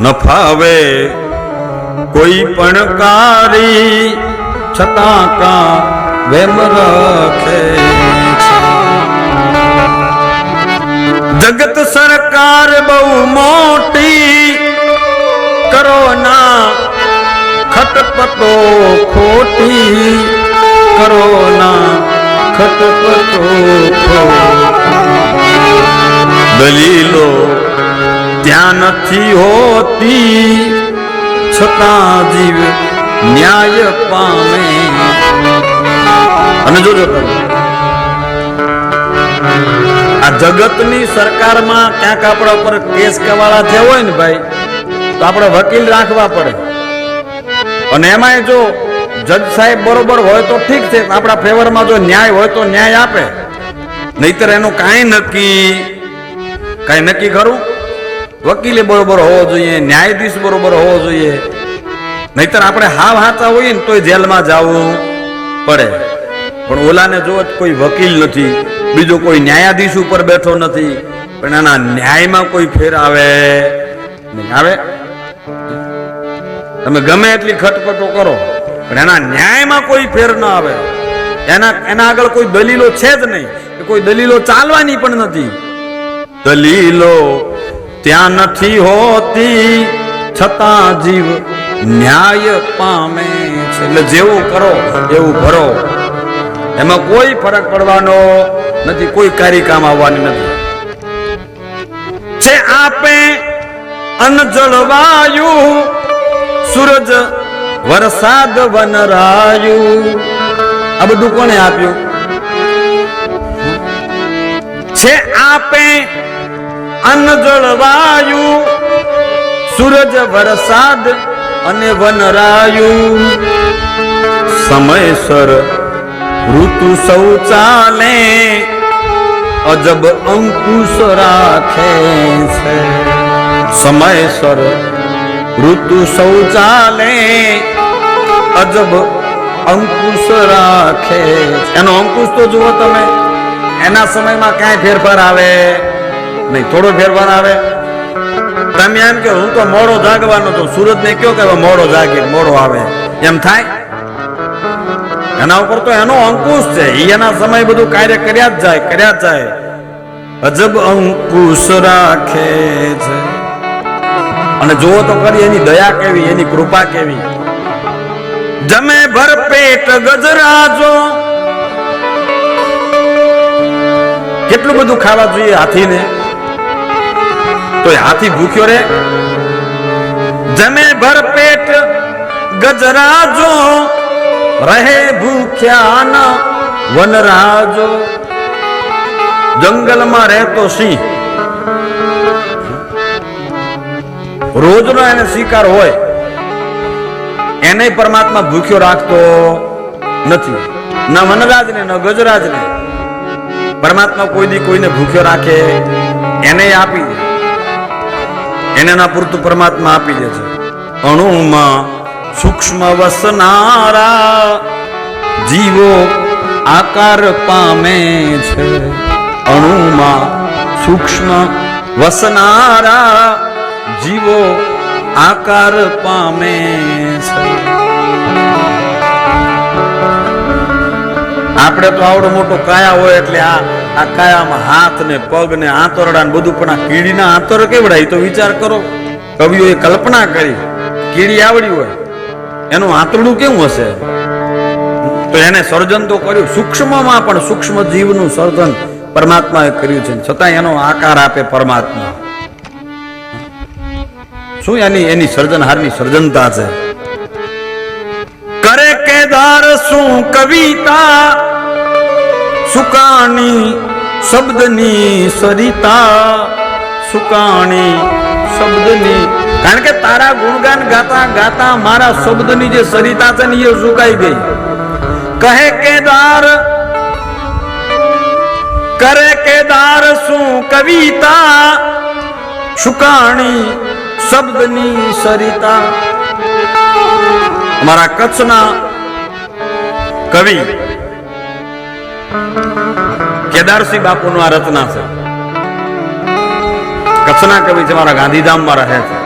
ન ફાવે, કોઈ પણ કારી છતાં કા વેમ રાખે જગત સરકાર બહુ મોટી, કરોના ખટપટો ખોટી, કરોના ખટપટો ખોટી. દલીલો ત્યાં નથી હોતી, છતાં જીવ ન્યાય પામે. અને જોજો તમે. આ જગતની સરકારમાં ક્યાંક આપણા ઉપર કેસ કવાળા થયા હોય ને ભાઈ, તો આપણે વકીલ રાખવા પડે. અને એમાંય જો જજ સાહેબ બરોબર હોય તો ઠીક છે આપણા ફેવરમાં જો ન્યાય હોય તો ન્યાય આપે. નહીતર એનું કાંઈ નક્કી કાંઈ નક્કી ખરું? વકીલે બરોબર હોવો જોઈએ, ન્યાયાધીશ બરોબર હોવો જોઈએ. નહીતર આપણે હાવ હાચા હોઈએ ને તોય જેલમાં જવું પડે. પણ ઓલાને જો કોઈ વકીલ નથી, બીજો કોઈ ન્યાયાધીશ ઉપર બેઠો નથી, પણ એના ન્યાયમાં કોઈ ફેર આવે નહીં. આવે? તમે ગમે એટલી ખટપટો કરો, પણ એના ન્યાયમાં કોઈ ફેર ન આવે. એના એના આગળ કોઈ દલીલો છે જ નહીં કોઈ દલીલો ચાલવાની પણ નથી. દલીલો ત્યાં નથી હોતી, છતાં જીવ ન્યાય પામે છે. એટલે જેવું કરો, એવું ભરો. એમાં કોઈ ફરક પડવાનો નથી, કોઈ કાર્ય કામ આવવાની નથી. છે આપે અન્ન જળવાયુ, સૂરજ વરસાદ વનરાયુ. આ બધું કોને આપ્યું? છે આપે અન્ન જળવાયું સૂરજ વરસાદ અને વનરાયુ. સમયસર ઋતુ શૌચાલે અજબ અંકુશ રાખે છે. સમયસર ઋતુ શૌચાલે અજબ અંકુશ રાખે એનો અંકુશ તો જુઓ તમે, એના સમયમાં ક્યાંય ફેરફાર આવે? નહીં, થોડો ફેરફાર આવે. તમે એમ કે હું તો મોડો જાગવાનો તો સુરત ને કયો કે મોડો જાગે મોડો આવે? એમ થાય? એના ઉપર તો એનો અંકુશ છે. એના સમય બધું કાર્ય કર્યા જ જાય, કર્યા જ જાય. અજબ અંકુશ રાખે છે. અને જુઓ તો કરી, એની દયા કેવી, એની કૃપા કેવી. જમે ભર પેટ ગજરાજો. કેટલું બધું ખાવા જોઈએ હાથીને? તો હાથી ભૂખ્યો રે? જમે ભર પેટ ગજરાજો, રહે ભૂખ્યા ન વનરાજો. જંગલમાં રહેતો સિંહ. રોજનો એને શિકાર હોય, એને પરમાત્મા ભૂખ્યો રાખતો નથી. ન વનરાજને, ન ગજરાજને. પરમાત્મા કોઈ દી કોઈને ભૂખ્યો રાખે, એને આપી દે. એને ના પૂરતું પરમાત્મા આપી દે છે. અણુમાં સૂક્ષ્મ વસનારા જીવો આકાર પામે છે. અણુમાં સૂક્ષ્મ વસનારા જીવો આકાર પામે છે. આપણે તો આવડો મોટો કાયા હોય એટલે આ આ કાયામાં હાથ ને પગ ને આંતરડા ને બધું, પણ આ કીડીના આંતર કેવડાય? તો વિચાર કરો. કવિઓએ કલ્પના કરી. કીડી આવડી હોય. એનું આંતરડું કેવું હશે? તો એને સર્જન તો કર્યું. સૂક્ષ્મમાં પણ સૂક્ષ્મ જીવનું સર્જન પરમાત્માએ કર્યું છે. છતાં એનો આકાર આપે પરમાત્મા. શું એની એની સર્જનહારની સર્જનતા છે? કરે કેદાર શું કવિતા? સુકાણી શબ્દની સરિતા સુકાણી શબ્દની. કારણ કે તારા ગુણગાન ગાતા ગાતા મારા શબ્દની જે સરિતા છે ને એ સુકાઈ ગઈ. કહે કેદાર, કરે કેદાર શું કવિતા? સુકાણી શબ્દની સરિતા અમારા કચ્છના કવિ કેદારસિંહ બાપુનું આ રચના છે. કચ્છના કવિ છે, મારા ગાંધીધામમાં રહે છે.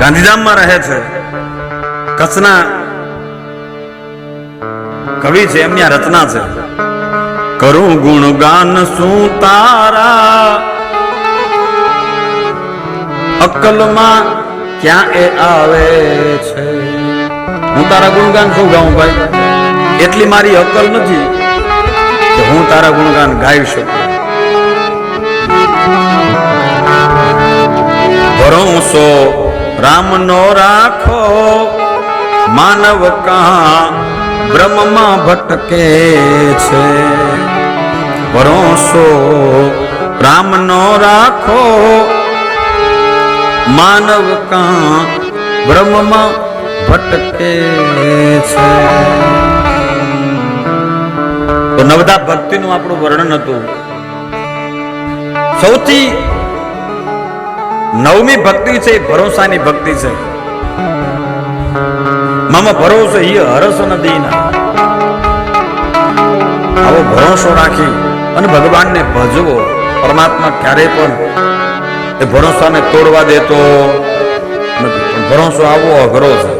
ગાંધીધામમાં રહે છે. કચ્છના કવિ છે, એમની આ રચના છે. કરું ગુણગાન શું તારા? અક્કલમાં ક્યાં એ આવે છે? હું તારા ગુણગાન શું ગાઉં ભાઈ? એટલી મારી અકલ નથી કે હું તારા ગુણગાન ગાઈ શકું. ભરોસો રામનો રાખો માનવ કહા બ્રહ્મમાં ભટકે છે. ભરોસો રામનો રાખો માનવ કહા બ્રહ્મમાં ભટકે છે. તો નવદા ભક્તિનું આપણું વર્ણન હતું. સૌથી નવમી ભક્તિ છે, એ ભરોસાની ભક્તિ છે. મામા ભરોસો ઈ હરસ નદીના આવો ભરોસો રાખી અને ભગવાનને ભજવો. પરમાત્મા ક્યારે પણ એ ભરોસાને તોડવા દેતો નથી. ભરોસો આવો અઘરો છે.